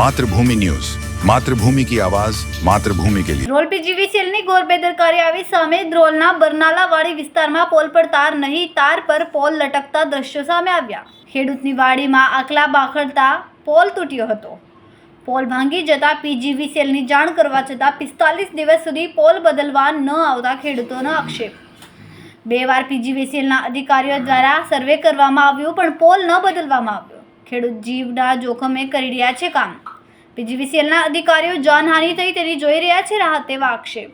Mathrubhumi news. Mathrubhumi કી આવાજ, માતૃભૂમિ કે લિયે ધ્રોલ પીજીવીસીએલની ગોરબેદરકારી આવી સામે ધ્રોલના બરનાલાવાડી વિસ્તારમાં પોલ પર તાર નહીં, તાર પર પોલ લટકતા દ્રશ્યો સામે આવ્યા. ખેડૂતની વાડીમાં આકલા બાખડતા પોલ તૂટ્યો હતો. પોલ ભાંગી જતા પીજીવીસીએલની જાણ કરવા છતાં પિસ્તાલીસ દિવસ સુધી પોલ બદલવા ન આવતા ખેડૂતોનો આક્ષેપ. બે વાર પીજીવી પીજીવીસીએલના અધિકારીઓ દ્વારા સર્વે કરવામાં આવ્યું, પણ પોલ ન બદલવામાં આવ્યો. ખેડૂત જીવના જોખમે કરી રહ્યા છે કામ. પીજીવીસીએલના અધિકારીઓ જાનહાનિ થઈ તેની જોઈ રહ્યા છે રાહત તેવા આક્ષેપ.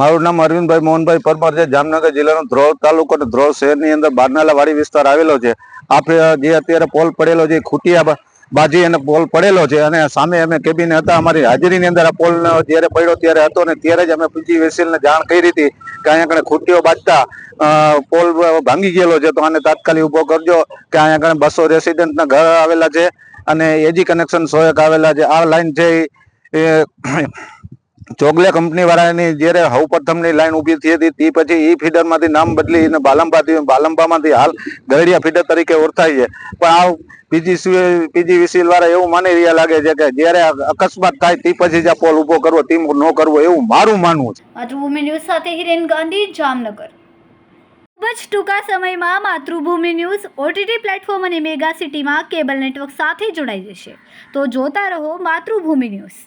મારું નામ અરવિંદભાઈ મોહનભાઈ પરમાર છે. જામનગર જિલ્લાનો ધ્રોલ તાલુકો અને ધ્રોલ શહેરની અંદર બારનાલા વાડી વિસ્તાર આવેલો છે. આપણે જે અત્યારે પોલ પડેલો છે ખૂટિયા બાજી અને પોલ પડેલો છે અને સામે અમે કેબિન હતા, અમારી હાજરીની અંદર આ પોલ જ્યારે પડ્યો ત્યારે હતો ને ત્યારે જ અમે પીજી વેસીલને જાણ કરી હતી કે અહીંયા કણે ખૂટીઓ બાજતા પોલ ભાંગી ગયેલો છે, તો આને તાત્કાલિક ઊભો કરજો કે અહીંયા કણે બસો રેસિડેન્ટના ઘર આવેલા છે અને એજી કનેક્શન સો આવેલા છે. આ લાઈન છે એ ચોગલે કંપની વાળાની જ્યારે હવ પ્રથમની લાઈન ઊભી થઈ હતી, તે પછી એ ફીડરમાંથી નામ બદલી અને બાલંબા બાલંબામાંથી હાલ ગરડિયા ફીડર તરીકે ઓળખાય છે. પણ આ પીજી પીજી વિસીલ વાળા એવું માની રહ્યા લાગે છે કે જ્યારે અકસ્માત થાય, તે પછી જ આ પોલ ઊભો કરવો, તે ન કરવો એવું મારું માનવું છે. માતૃભૂમિ ન્યૂઝ સાથે હિરેન ગાંધી, જામનગર. ખૂબ જ ટૂંકા સમયમાં માતૃભૂમિ ન્યૂઝ ઓટીટી પ્લેટફોર્મ અને મેગા સિટીમાં કેબલ નેટવર્ક સાથે જોડાઈ જશે. તો જોતા રહો માતૃભૂમિ ન્યૂઝ.